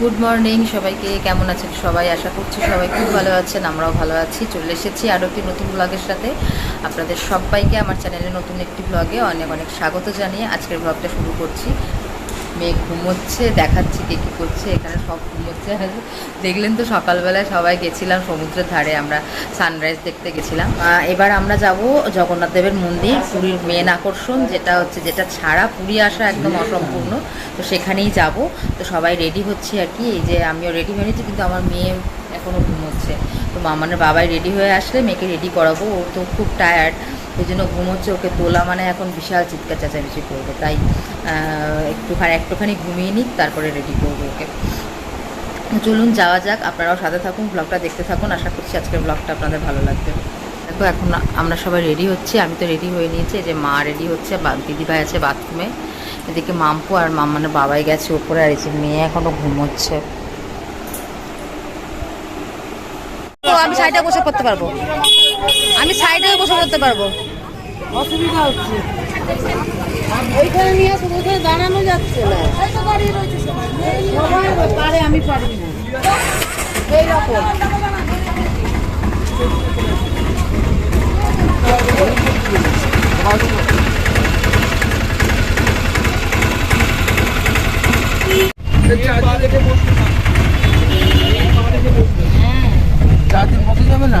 Good morning সবাইকে কেমন আছেন সবাই? আশা করছি সবাই খুব ভালো আছেন, আমরাও ভালো আছি। চলে এসেছি আরও একটি নতুন ব্লগের সাথে। আপনাদের সবাইকে আমার চ্যানেলে নতুন একটি ব্লগে অনেক অনেক স্বাগত জানিয়ে আজকের ব্লগটা শুরু করছি। মেয়ে ঘুমোচ্ছে, দেখাচ্ছি কে কী করছে, এখানে সব ঘুমোচ্ছে। দেখলেন তো সকালবেলায় সবাই গেছিলাম সমুদ্রের ধারে, আমরা সানরাইজ দেখতে গেছিলাম। এবার আমরা যাব জগন্নাথ দেবের মন্দির, পুরীর মেন আকর্ষণ, যেটা হচ্ছে যেটা ছাড়া পুরী আসা একদম অসম্পূর্ণ। তো সেখানেই যাব। তো সবাই রেডি হচ্ছে আর কি, এই যে আমিও রেডি হয়ে নিচ্ছি, কিন্তু আমার মেয়ে এখনও ঘুমোচ্ছে। তো মামানের বাবাই রেডি হয়ে আসলে মেয়েকে রেডি করাবো, ও তো খুব টায়ার্ড ওই জন্য ঘুমোচ্ছে ওকে তোলা মানে এখন বিশাল চিৎকার চেঁচামেচি করব। তাই একটুখানি একটুখানি ঘুমিয়ে নিক, তারপরে রেডি করব ওকে। চলুন, যাওয়া যাক, আপনারাও সাথে থাকুন ব্লগটা দেখতে থাকুন। আশা করছি আজকের ব্লগটা আপনাদের ভালো লাগবে। দেখো, এখন আমরা সবাই রেডি হচ্ছি। আমি তো রেডি হয়ে নিয়েছি যে মা রেডি হচ্ছে দিদিভাই আছে বাথরুমে এদিকে মাম্পু আর মাম মানে বাবাই গেছে ওপরে আর এই যে মেয়ে এখনও ঘুমোচ্ছে। আমি সাইডে বসে করতে পারব। আমি সাইডে বসে করতে পারব। অসুবিধা হচ্ছে। ওইখানে নিয়ে আসো ওইখানে দাঁড়ানো যাচ্ছে না। সবাই পারে আমি পারি না। এইরকম। চারদিন বসে যাবে না?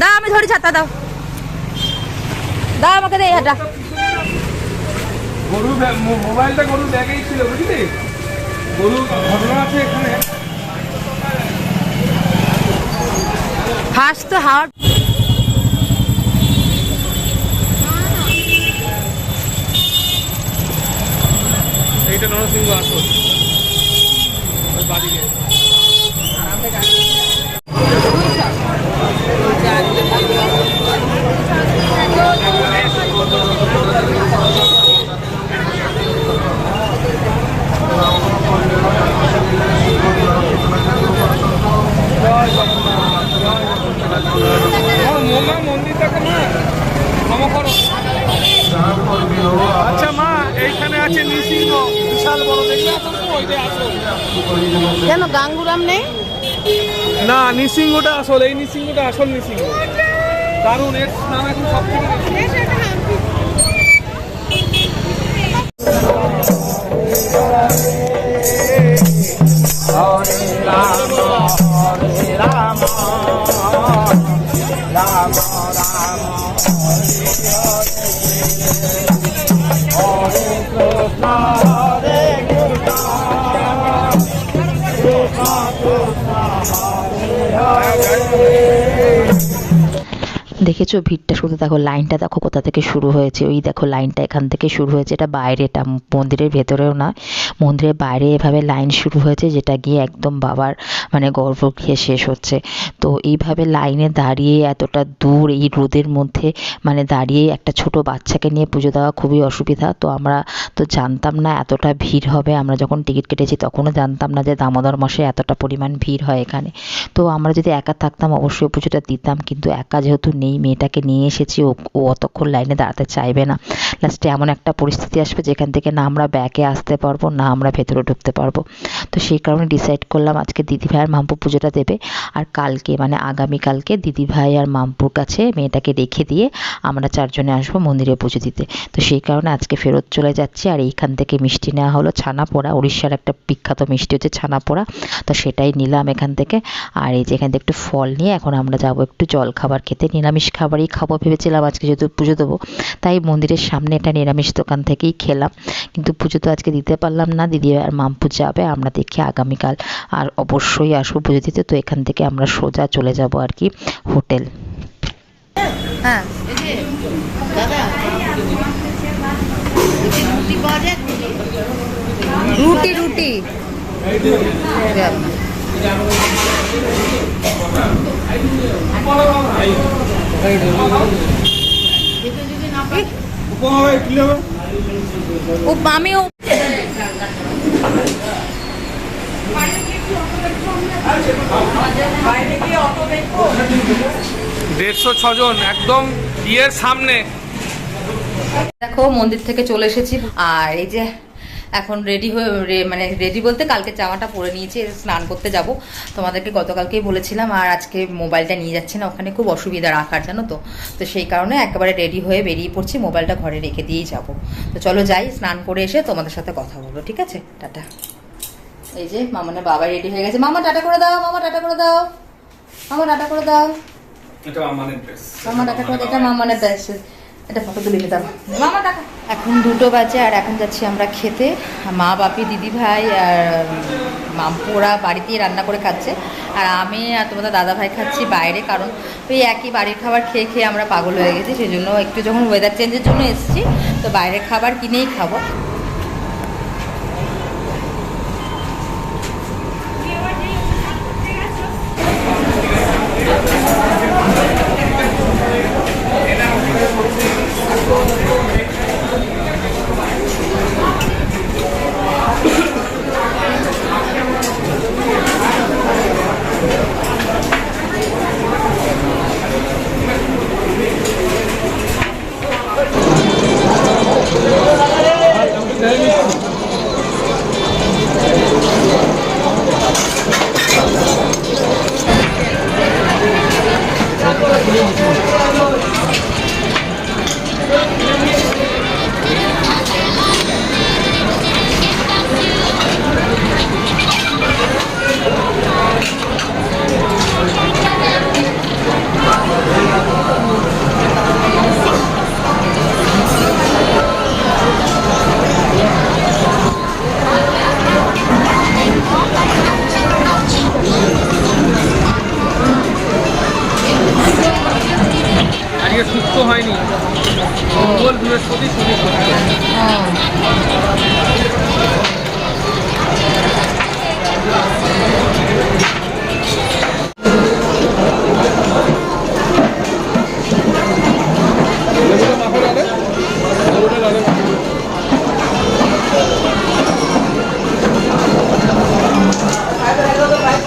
দাও আমি ধরি ছাতা দাও। দাও আমাকে দে এই হাটা গরু মোবাইলটা গরু ব্যাগেই ছিল বুঝলি? গরু ঘটনা আছে এখানে। ফার্স্ট তো হাওয়ার এইটা নরসিংহ আসল ওই বাড়িতে মোমা মন্দিরটাকে না ক্ষমা করো আচ্ছা মা নৃসিংহ বিশাল বড় দেখলে ওইটা আসল। কেন গাঙ্গুরাম নেই? না নৃসিংহটা আসল এই নৃসিংহটা আসল নৃসিংহ। দারুণ এর নাম এখন সব থেকে বেশি। দেখেছ ভিড়টা শুধু দেখো লাইনটা দেখো কোথা থেকে শুরু হয়েছে। ওই দেখো লাইনটা এখান থেকে শুরু হয়েছে। এটা বাইরে এটা মন্দিরের ভেতরেও না। মন্দিরের বাইরে এভাবে লাইন শুরু হয়েছে যেটা গিয়ে একদম বাবার মানে গর্ভগৃহে শেষ হচ্ছে। তো এইভাবে লাইনে দাঁড়িয়ে এতটা দূর এই রোদের মধ্যে মানে দাঁড়িয়ে একটা ছোট বাচ্চাকে নিয়ে পুজো দেওয়া খুবই অসুবিধা। তো আমরা তো জানতাম না এতটা ভিড় হবে। আমরা যখন টিকিট কেটেছি তখনও জানতাম না যে দামোদর মাসে এতটা পরিমাণ ভিড় হয় এখানে। তো আমরা যদি একা থাকতাম অবশ্যই পুজোটা দিতাম। কিন্তু একা যেহেতু নেই মেয়েটাকে নিয়ে এসেছি ও অতক্ষণ লাইনে দাঁড়াতে চাইবে না। লাস্টে এমন একটা পরিস্থিতি আসবে যেখান থেকে না আমরা ব্যাকে আসতে পারব, না আমরা ভেতরে ঢুকতে পারব। তো সেই কারণে ডিসাইড করলাম আজকে দিদিভাই আর মাম্পু পুজোটা দেবে। আর কালকে মানে আগামীকালকে দিদিভাই আর মাম্পুর কাছে মেয়েটাকে রেখে দিয়ে আমরা চারজনে আসব মন্দিরে পুজো দিতে। তো সেই কারণে আজকে ফেরত চলে যাচ্ছি। আর এইখান থেকে মিষ্টি নেওয়া হলো ছানা পোড়া উড়িষ্যার একটা বিখ্যাত মিষ্টি হচ্ছে ছানা পোড়া তো সেটাই নিলাম এখান থেকে। আর এই যে এখান থেকে একটু ফল নিয়ে এখন আমরা যাব একটু জল খাবার খেতে। নিরামিষ খাবারই খাব ভেবেছিলাম আজকে যেহেতু পুজো দেবো। তাই মন্দিরের সামনে একটা নিরামিষ দোকান থেকেই খেলাম কিন্তু পুজো তো আজকে দিতে পারলাম না দিদি আর মাম্পু যাবে আমরা দেখি আগামীকাল আর অবশ্যই আসব পুজো দিতে তো এখান থেকে আমরা সোজা চলে যাব আর কি হোটেল হ্যাঁ রুটি রুটি না। উপমা হবে দেড়শো ছজন একদম বিয়ের সামনে। দেখো মন্দির থেকে চলে এসেছি। আর এই যে এখন রেডি হয়ে মানে রেডি বলতে কালকে জামাটা পরে নিয়েছি স্নান করতে যাব। তোমাদেরকে গতকালকেই বলেছিলাম আর আজকে মোবাইলটা নিয়ে যাচ্ছি না ওখানে খুব অসুবিধা রাখার জানো তো? তো সেই কারণে একেবারে রেডি হয়ে বেরিয়ে পড়ছি মোবাইলটা ঘরে রেখে দিয়েই যাব। তো চলো যাই স্নান করে এসে তোমাদের সাথে কথা বলব ঠিক আছে? টাটা। এই যে মামানের বাবা রেডি হয়ে গেছে। মামা টাটা করে দাও মামা টাটা করে দাও। মামা টাটা করে দাও। এটা আমাদের ড্রেস মামা টাকা করে এটা মামানের দেশ এটা ফটো তুলে নিতাম মামা টাকা। এখন দুটো বাজে আর এখন যাচ্ছি আমরা খেতে। মা বাপি দিদি ভাই আর ওরা বাড়িতেই রান্না করে খাচ্ছে। আর আমি আর তোমাদের দাদা ভাই খাচ্ছি বাইরে কারণ ওই একই বাড়ির খাবার খেয়ে খেয়ে আমরা পাগল হয়ে গেছি। সেই জন্য একটু যখন ওয়েদার চেঞ্জের জন্য এসেছি তো বাইরের খাবার কিনেই খাব। মঙ্গল বৃহস্পতি শনি